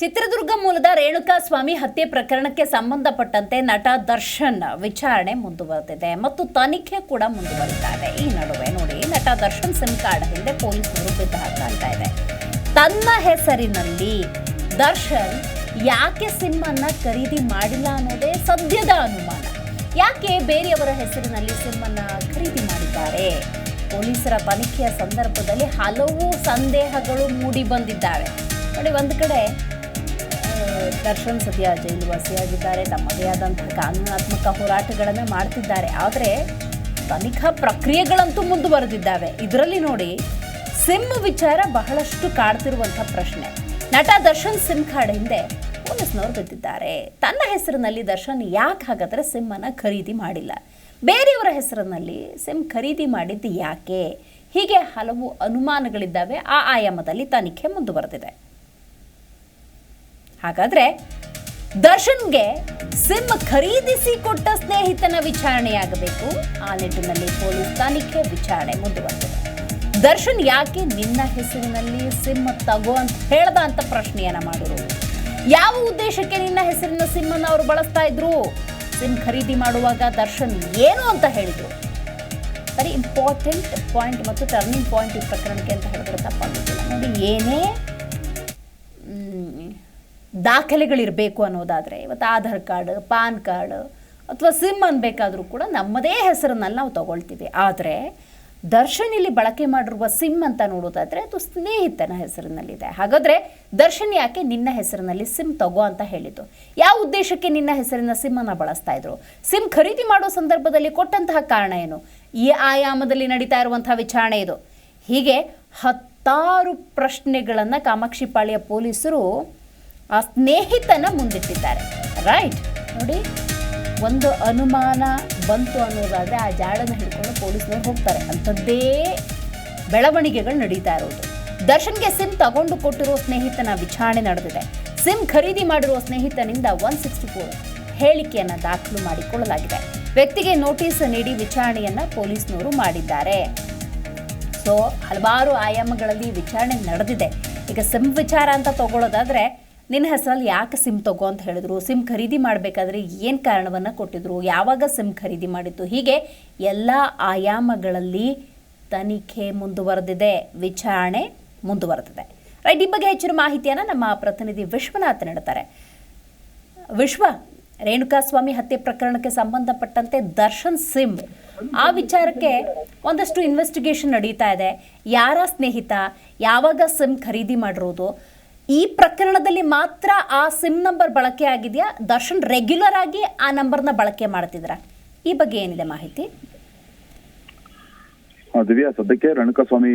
ಚಿತ್ರದುರ್ಗ ಮೂಲದ ರೇಣುಕಾ ಸ್ವಾಮಿ ಹತ್ಯೆ ಪ್ರಕರಣಕ್ಕೆ ಸಂಬಂಧಪಟ್ಟಂತೆ ನಟ ದರ್ಶನ್ ವಿಚಾರಣೆ ಮುಂದುವರೆದಿದೆ ಮತ್ತು ತನಿಖೆ ಕೂಡ ಮುಂದುವರಿತಾ ಇದೆ ಈ ನಡುವೆ ನೋಡಿ, ನಟ ದರ್ಶನ್ ಸಿಮ್ ಕಾರ್ಡ್ ಹಿಂದೆ ಪೊಲೀಸರು ಬಿದ್ದು ಹಾಕ್ತಾ ಇದೆ. ತನ್ನ ಹೆಸರಿನಲ್ಲಿ ದರ್ಶನ್ ಯಾಕೆ ಸಿಮ್ ಅನ್ನ ಖರೀದಿ ಮಾಡಿಲ್ಲ ಅನ್ನೋದೇ ಸದ್ಯದ ಅನುಮಾನ. ಯಾಕೆ ಬೇರೆಯವರ ಹೆಸರಿನಲ್ಲಿ ಸಿಮ್ ಅನ್ನ ಖರೀದಿ ಮಾಡಿದ್ದಾರೆ? ಪೊಲೀಸರ ತನಿಖೆಯ ಸಂದರ್ಭದಲ್ಲಿ ಹಲವು ಸಂದೇಹಗಳು ಮೂಡಿ ಬಂದಿದ್ದಾವೆ. ನೋಡಿ, ಒಂದು ಕಡೆ ದರ್ಶನ್ ಸದ್ಯ ಜೈಲುವಾಸಿಯಾಗಿದ್ದಾರೆ. ತಮ್ಮದೇ ಆದಂತಹ ಕಾನೂನಾತ್ಮಕ ಹೋರಾಟಗಳನ್ನು ಮಾಡ್ತಿದ್ದಾರೆ. ಆದರೆ ತನಿಖಾ ಪ್ರಕ್ರಿಯೆಗಳಂತೂ ಮುಂದುವರೆದಿದ್ದಾವೆ. ಇದರಲ್ಲಿ ನೋಡಿ ಸಿಮ್ ವಿಚಾರ ಬಹಳಷ್ಟು ಕಾಡ್ತಿರುವಂತಹ ಪ್ರಶ್ನೆ. ನಟ ದರ್ಶನ್ ಸಿಮ್ ಕಾರ್ಡ್ ಹಿಂದೆ ಪೊಲೀಸ್ನವರು ಬಿದ್ದಿದ್ದಾರೆ. ತನ್ನ ಹೆಸರಿನಲ್ಲಿ ದರ್ಶನ್ ಯಾಕೆ ಹಾಗಾದರೆ ಸಿಮ್ ಅನ್ನ ಖರೀದಿ ಮಾಡಿಲ್ಲ? ಬೇರೆಯವರ ಹೆಸರಿನಲ್ಲಿ ಸಿಮ್ ಖರೀದಿ ಮಾಡಿದ್ದು ಯಾಕೆ? ಹೀಗೆ ಹಲವು ಅನುಮಾನಗಳಿದ್ದಾವೆ. ಆ ಆಯಾಮದಲ್ಲಿ ತನಿಖೆ ಮುಂದುವರೆದಿದೆ. ಹಾಗಾದ್ರೆ ದರ್ಶನ್ಗೆ ಸಿಮ್ ಖರೀದಿಸಿ ಕೊಟ್ಟ ಸ್ನೇಹಿತನ ವಿಚಾರಣೆಯಾಗಬೇಕು. ಆ ನಿಟ್ಟಿನಲ್ಲಿ ಪೊಲೀಸ್ ತನಿಖೆ ವಿಚಾರಣೆ ಮುಂದುವರೆದಿದೆ. ದರ್ಶನ್ ಯಾಕೆ ನಿನ್ನ ಹೆಸರಿನಲ್ಲಿ ಸಿಮ್ ತಗೋ ಅಂತ ಹೇಳ್ದ ಅಂತ ಪ್ರಶ್ನೆಯನ್ನ ಮಾಡಿದ್ರು ಯಾವ ಉದ್ದೇಶಕ್ಕೆ ನಿನ್ನ ಹೆಸರಿನ ಸಿಮ್ ಅನ್ನು ಅವರು ಬಳಸ್ತಾ ಇದ್ರು? ಸಿಮ್ ಖರೀದಿ ಮಾಡುವಾಗ ದರ್ಶನ್ ಏನು ಅಂತ ಹೇಳಿದ್ರು? ವೆರಿ ಇಂಪಾರ್ಟೆಂಟ್ ಪಾಯಿಂಟ್ ಮತ್ತು ಟರ್ನಿಂಗ್ ಪಾಯಿಂಟ್ ಈ ಪ್ರಕರಣಕ್ಕೆ ಅಂತ ಹೇಳಿದ್ರೆ ತಪ್ಪಾಗುತ್ತಿಲ್ಲ ನೋಡಿ ಏನೇ ದಾಖಲೆಗಳಿರಬೇಕು ಅನ್ನೋದಾದರೆ ಇವತ್ತು ಆಧಾರ್ ಕಾರ್ಡ್, ಪಾನ್ ಕಾರ್ಡ್ ಅಥವಾ ಸಿಮ್ ಅನ್ಬೇಕಾದರೂ ಕೂಡ ನಮ್ಮದೇ ಹೆಸರನ್ನಲ್ಲಿ ನಾವು ತಗೊಳ್ತೀವಿ. ಆದರೆ ಇಲ್ಲಿ ಬಳಕೆ ಮಾಡಿರುವ ಸಿಮ್ ಅಂತ ನೋಡೋದಾದರೆ ಅದು ಸ್ನೇಹಿತನ ಹೆಸರಿನಲ್ಲಿದೆ. ಹಾಗಾದರೆ ದರ್ಶನ್ ಯಾಕೆ ನಿನ್ನ ಹೆಸರಿನಲ್ಲಿ ಸಿಮ್ ತಗೋ ಅಂತ ಹೇಳಿದ್ದು? ಯಾವ ಉದ್ದೇಶಕ್ಕೆ ನಿನ್ನ ಹೆಸರಿನ ಸಿಮ್ಮನ್ನು ಬಳಸ್ತಾ ಇದ್ರು? ಸಿಮ್ ಖರೀದಿ ಮಾಡೋ ಸಂದರ್ಭದಲ್ಲಿ ಕೊಟ್ಟಂತಹ ಕಾರಣ ಏನು? ಈ ಆಯಾಮದಲ್ಲಿ ನಡೀತಾ ಇರುವಂತಹ ವಿಚಾರಣೆ ಇದು. ಹೀಗೆ ಹತ್ತಾರು ಪ್ರಶ್ನೆಗಳನ್ನು ಕಾಮಾಕ್ಷಿಪಾಳ್ಯ ಪೊಲೀಸರು ಆ ಸ್ನೇಹಿತನ ಮುಂದಿಟ್ಟಿದ್ದಾರೆ. ರೈಟ್ ನೋಡಿ, ಒಂದು ಅನುಮಾನ ಬಂತು ಅನ್ನೋದಾದರೆ ಆ ಜಾಡನ್ನು ಹಿಡ್ಕೊಂಡು ಪೊಲೀಸ್ನವ್ರು ಹೋಗ್ತಾರೆ. ಅಂಥದ್ದೇ ಬೆಳವಣಿಗೆಗಳು ನಡೀತಾ ಇರೋದು. ದರ್ಶನ್ಗೆ ಸಿಮ್ ತಗೊಂಡು ಕೊಟ್ಟಿರೋ ಸ್ನೇಹಿತನ ವಿಚಾರಣೆ ನಡೆದಿದೆ. ಸಿಮ್ ಖರೀದಿ ಮಾಡಿರುವ ಸ್ನೇಹಿತನಿಂದ ಒನ್ ಸಿಕ್ಸ್ಟಿ ಫೋರ್ ಹೇಳಿಕೆಯನ್ನು ದಾಖಲು ಮಾಡಿಕೊಳ್ಳಲಾಗಿದೆ. ವ್ಯಕ್ತಿಗೆ ನೋಟಿಸ್ ನೀಡಿ ವಿಚಾರಣೆಯನ್ನ ಪೊಲೀಸ್ನವರು ಮಾಡಿದ್ದಾರೆ. ಸೊ ಹಲವಾರು ಆಯಾಮಗಳಲ್ಲಿ ವಿಚಾರಣೆ ನಡೆದಿದೆ. ಈಗ ಸಿಮ್ ವಿಚಾರ ಅಂತ ತಗೊಳ್ಳೋದಾದ್ರೆ ನಿನ್ನ ಹೆಸರಲ್ಲಿ ಯಾಕೆ ಸಿಮ್ ತಗೋ ಅಂತ ಹೇಳಿದ್ರು. ಸಿಮ್ ಖರೀದಿ ಮಾಡಬೇಕಾದ್ರೆ ಏನು ಕಾರಣವನ್ನು ಕೊಟ್ಟಿದ್ರು? ಯಾವಾಗ ಸಿಮ್ ಖರೀದಿ ಮಾಡಿತ್ತು ಹೀಗೆ ಎಲ್ಲ ಆಯಾಮಗಳಲ್ಲಿ ತನಿಖೆ ಮುಂದುವರೆದಿದೆ. ವಿಚಾರಣೆ ಮುಂದುವರೆದಿದೆ. ರೈಟ್, ಈ ಬಗ್ಗೆ ಹೆಚ್ಚಿನ ಮಾಹಿತಿಯನ್ನು ನಮ್ಮ ಪ್ರತಿನಿಧಿ ವಿಶ್ವನಾಥ್ ನೀಡುತ್ತಾರೆ ವಿಶ್ವ, ರೇಣುಕಾಸ್ವಾಮಿ ಹತ್ಯೆ ಪ್ರಕರಣಕ್ಕೆ ಸಂಬಂಧಪಟ್ಟಂತೆ ದರ್ಶನ್ ಸಿಮ್ ಆ ವಿಚಾರಕ್ಕೆ ಒಂದಷ್ಟು ಇನ್ವೆಸ್ಟಿಗೇಷನ್ ನಡೀತಾ ಇದೆ. ಯಾರ ಸ್ನೇಹಿತ? ಯಾವಾಗ ಸಿಮ್ ಖರೀದಿ ಮಾಡಿರೋದು? ಈ ಪ್ರಕರಣದಲ್ಲಿ ಮಾತ್ರ ಆ ಸಿಮ್ ನಂಬರ್ ಬಳಕೆ ಆಗಿದೆಯಾ? ದರ್ಶನ್ ರೆಗ್ಯುಲರ್ ಆಗಿ ಆ ನಂಬರ್ನ ಬಳಕೆ ಮಾಡ್ತಿದ್ರ? ಈ ಬಗ್ಗೆ ಏನಿದೆ ಮಾಹಿತಿ? ದಿವ್ಯಾ, ಸದ್ಯಕ್ಕೆ ರೇಣುಕಾಸ್ವಾಮಿ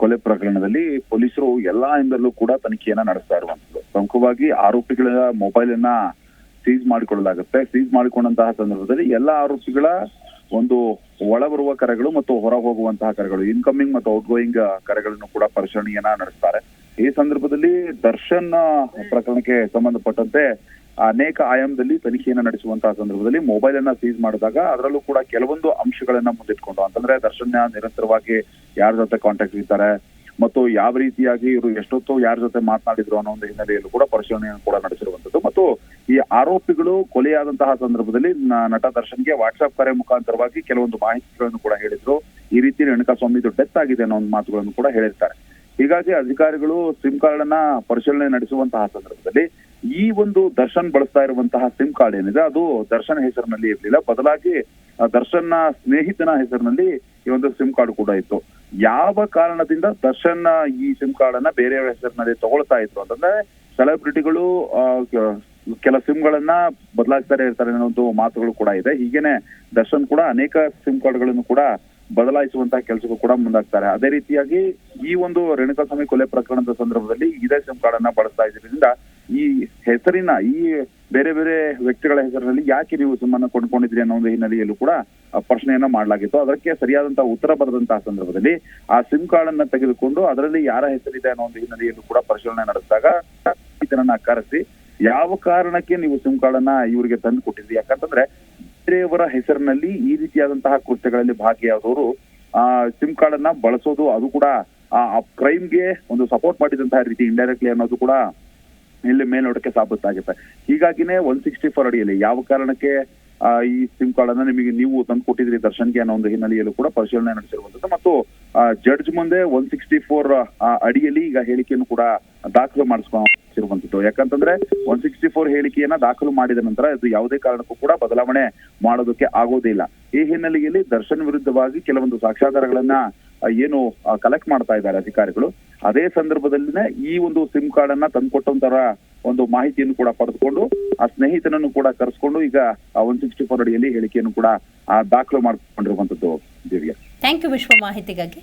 ಕೊಲೆ ಪ್ರಕರಣದಲ್ಲಿ ಪೊಲೀಸರು ಎಲ್ಲಾ ಇಂದಲೂ ಕೂಡ ತನಿಖೆಯನ್ನ ನಡೆಸ್ತಾ ಇರುವಂತದ್ದು ಪ್ರಮುಖವಾಗಿ ಆರೋಪಿಗಳ ಮೊಬೈಲ್ ಅನ್ನ ಸೀಸ್ ಮಾಡಿಕೊಳ್ಳಲಾಗುತ್ತೆ. ಸೀಸ್ ಮಾಡಿಕೊಂಡಂತಹ ಸಂದರ್ಭದಲ್ಲಿ ಎಲ್ಲಾ ಆರೋಪಿಗಳ ಒಂದು ಒಳ ಬರುವ ಕರೆಗಳು ಮತ್ತು ಹೊರ ಹೋಗುವಂತಹ ಕರೆಗಳು ಇನ್ಕಮಿಂಗ್ ಮತ್ತು ಔಟ್ ಗೋಯಿಂಗ್ ಕರೆಗಳನ್ನು ಕೂಡ ಪರಿಶೀಲನೆಯನ್ನ ನಡೆಸ್ತಾರೆ. ಈ ಸಂದರ್ಭದಲ್ಲಿ ದರ್ಶನ್ ಪ್ರಕರಣಕ್ಕೆ ಸಂಬಂಧಪಟ್ಟಂತೆ ಅನೇಕ ಆಯಾಮದಲ್ಲಿ ತನಿಖೆಯನ್ನು ನಡೆಸುವಂತಹ ಸಂದರ್ಭದಲ್ಲಿ ಮೊಬೈಲ್ ಅನ್ನ ಸೀಸ್ ಮಾಡಿದಾಗ ಅದರಲ್ಲೂ ಕೂಡ ಕೆಲವೊಂದು ಅಂಶಗಳನ್ನ ಮುಂದಿಟ್ಕೊಂಡು, ಅಂತಂದ್ರೆ ದರ್ಶನ್ ನಿರಂತರವಾಗಿ ಯಾರ ಜೊತೆ ಕಾಂಟ್ಯಾಕ್ಟ್ ಇದ್ದಾರೆ ಮತ್ತು ಯಾವ ರೀತಿಯಾಗಿ ಇವರು ಎಷ್ಟೊತ್ತು ಯಾರ ಜೊತೆ ಮಾತನಾಡಿದ್ರು ಅನ್ನೋ ಒಂದು ಹಿನ್ನೆಲೆಯಲ್ಲೂ ಕೂಡ ಪರಿಶೀಲನೆಯನ್ನು ಕೂಡ ನಡೆಸಿರುವಂತದ್ದು ಮತ್ತು ಈ ಆರೋಪಿಗಳು ಕೊಲೆಯಾದಂತಹ ಸಂದರ್ಭದಲ್ಲಿ ನಟ ದರ್ಶನ್ಗೆ ವಾಟ್ಸ್ಆಪ್ ಕರೆ ಮುಖಾಂತರವಾಗಿ ಕೆಲವೊಂದು ಮಾಹಿತಿಗಳನ್ನು ಕೂಡ ಹೇಳಿದ್ರು. ಈ ರೀತಿ ರೇಣುಕಾಸ್ವಾಮಿ ಡೆತ್ ಆಗಿದೆ ಅನ್ನೋ ಒಂದು ಮಾತುಗಳನ್ನು ಕೂಡ ಹೇಳಿರ್ತಾರೆ. ಹೀಗಾಗಿ ಅಧಿಕಾರಿಗಳು ಸಿಮ್ ಕಾರ್ಡ್ ಅನ್ನ ಪರಿಶೀಲನೆ ನಡೆಸುವಂತಹ ಸಂದರ್ಭದಲ್ಲಿ ಈ ಒಂದು ದರ್ಶನ್ ಬಳಸ್ತಾ ಇರುವಂತಹ ಸಿಮ್ ಕಾರ್ಡ್ ಏನಿದೆ, ಅದು ದರ್ಶನ್ ಹೆಸರಿನಲ್ಲಿ ಇರಲಿಲ್ಲ. ಬದಲಾಗಿ, ಆ, ದರ್ಶನ್ನ ಸ್ನೇಹಿತನ ಹೆಸರಿನಲ್ಲಿ ಈ ಒಂದು ಸಿಮ್ ಕಾರ್ಡ್ ಕೂಡ ಇತ್ತು. ಯಾವ ಕಾರಣದಿಂದ ದರ್ಶನ್ ಈ ಸಿಮ್ ಕಾರ್ಡ್ ಅನ್ನ ಬೇರೆಯವರ ಹೆಸರಿನಲ್ಲಿ ತಗೊಳ್ತಾ ಇತ್ತು ಅಂತಂದ್ರೆ, ಸೆಲೆಬ್ರಿಟಿಗಳು ಕೆಲ ಸಿಮ್ ಗಳನ್ನ ಬದಲಾಯಿಸ್ತಾರೆ ಇರ್ತಾರೆ ಅನ್ನೋ ಒಂದು ಮಾತುಗಳು ಕೂಡ ಇದೆ. ಹೀಗೇನೆ ದರ್ಶನ್ ಕೂಡ ಅನೇಕ ಸಿಮ್ ಕಾರ್ಡ್ಗಳನ್ನು ಕೂಡ ಬದಲಾಯಿಸುವಂತಹ ಕೆಲಸಕ್ಕೂ ಕೂಡ ಮುಂದಾಗ್ತಾರೆ. ಅದೇ ರೀತಿಯಾಗಿ ಈ ಒಂದು ರೇಣುಕಾಸ್ವಾಮಿ ಕೊಲೆ ಪ್ರಕರಣದ ಸಂದರ್ಭದಲ್ಲಿ ಇದೇ ಸಿಮ್ ಕಾರ್ಡ್ ಅನ್ನ ಬಳಸ್ತಾ ಇದ್ರಿಂದ ಈ ಹೆಸರಿನ, ಈ ಬೇರೆ ಬೇರೆ ವ್ಯಕ್ತಿಗಳ ಹೆಸರಿನಲ್ಲಿ ಯಾಕೆ ನೀವು ಸಿಮ್ ಅನ್ನ ಕೊಂಡ್ಕೊಂಡಿದ್ರಿ ಅನ್ನೋ ಒಂದು ಹಿನ್ನೆಲೆಯಲ್ಲೂ ಕೂಡ ಪ್ರಶ್ನೆಯನ್ನ ಮಾಡಲಾಗಿತ್ತು. ಅದಕ್ಕೆ ಸರಿಯಾದಂತಹ ಉತ್ತರ ಬರೆದಂತಹ ಸಂದರ್ಭದಲ್ಲಿ ಆ ಸಿಮ್ ಕಾರ್ಡ್ ಅನ್ನ ತೆಗೆದುಕೊಂಡು ಅದರಲ್ಲಿ ಯಾರ ಹೆಸರಿದೆ ಅನ್ನೋ ಒಂದು ಹಿನ್ನೆಲೆಯಲ್ಲೂ ಕೂಡ ಪರಿಶೀಲನೆ ನಡೆಸಿದಾಗ ಈತನನ್ನ ಕರೆಸಿ ಯಾವ ಕಾರಣಕ್ಕೆ ನೀವು ಸಿಮ್ ಕಾರ್ಡ್ ಅನ್ನ ಇವರಿಗೆ ತಂದು ಕೊಟ್ಟಿದ್ರಿ ಯಾಕಂತಂದ್ರೆ ಬೇರೆಯವರ ಹೆಸರಿನಲ್ಲಿ ಈ ರೀತಿಯಾದಂತಹ ಕೃತ್ಯಗಳಲ್ಲಿ ಭಾಗಿಯಾದವರು, ಆ ಸಿಮ್ ಕಾರ್ಡ್ ಅನ್ನ ಬಳಸೋದು ಅದು ಕೂಡ, ಆ ಕ್ರೈಮ್ಗೆ ಒಂದು ಸಪೋರ್ಟ್ ಮಾಡಿದಂತಹ ರೀತಿ ಇಂಡೈರೆಕ್ಟ್ಲಿ ಅನ್ನೋದು ಕೂಡ ಇಲ್ಲಿ ಮೇಲ್ನೋಟಕ್ಕೆ ಸಾಬೀತಾಗುತ್ತೆ. ಹೀಗಾಗಿನೇ ಒನ್ ಸಿಕ್ಸ್ಟಿ ಫೋರ್ ಅಡಿಯಲ್ಲಿ ಯಾವ ಕಾರಣಕ್ಕೆ ಈ ಸಿಮ್ ಕಾರ್ಡ್ ಅನ್ನ ನಿಮಗೆ ನೀವು ತಂದು ಕೊಟ್ಟಿದ್ರಿ ದರ್ಶನ್ಗೆ ಅನ್ನೋ ಒಂದು ಹಿನ್ನೆಲೆಯಲ್ಲೂ ಕೂಡ ಪರಿಶೀಲನೆ ನಡೆಸಿರುವಂತದ್ದು ಮತ್ತು ಜಡ್ಜ್ ಮುಂದೆ ಒನ್ ಸಿಕ್ಸ್ಟಿ ಫೋರ್ ಅಡಿಯಲ್ಲಿ ಈಗ ಹೇಳಿಕೆಯನ್ನು ಕೂಡ ದಾಖಲು ಮಾಡಿಸ್ಕೊಂಡಿರುವಂತದ್ದು ಯಾಕಂತಂದ್ರೆ ಒನ್ ಸಿಕ್ಸ್ಟಿ ಫೋರ್ ಹೇಳಿಕೆಯನ್ನ ದಾಖಲು ಮಾಡಿದ ನಂತರ ಇದು ಯಾವುದೇ ಕಾರಣಕ್ಕೂ ಕೂಡ ಬದಲಾವಣೆ ಮಾಡೋದಕ್ಕೆ ಆಗೋದಿಲ್ಲ ಈ ಹಿನ್ನೆಲೆಯಲ್ಲಿ ದರ್ಶನ್ ವಿರುದ್ಧವಾಗಿ ಕೆಲವೊಂದು ಸಾಕ್ಷ್ಯಾಧಾರಗಳನ್ನ ಏನು ಕಲೆಕ್ಟ್ ಮಾಡ್ತಾ ಇದ್ದಾರೆ ಅಧಿಕಾರಿಗಳು. ಅದೇ ಸಂದರ್ಭದಲ್ಲಿನೇ ಈ ಒಂದು ಸಿಮ್ ಕಾರ್ಡ್ ಅನ್ನ ತಂದ್ಕೊಟ್ಟಂತರ ಒಂದು ಮಾಹಿತಿಯನ್ನು ಕೂಡ ಪಡೆದುಕೊಂಡು, ಆ ಸ್ನೇಹಿತನನ್ನು ಕೂಡ ಕರೆಸ್ಕೊಂಡು ಈಗ ಒನ್ ಸಿಕ್ಸ್ಟಿ ಫೋರ್ ಅಡಿಯಲ್ಲಿ ಹೇಳಿಕೆಯನ್ನು ಕೂಡ ದಾಖಲು ಮಾಡಿಕೊಂಡಿರುವಂತದ್ದು ದಿವ್ಯ ಥ್ಯಾಂಕ್ ಯು ವಿಶ್ವ ಮಾಹಿತಿಗಾಗಿ.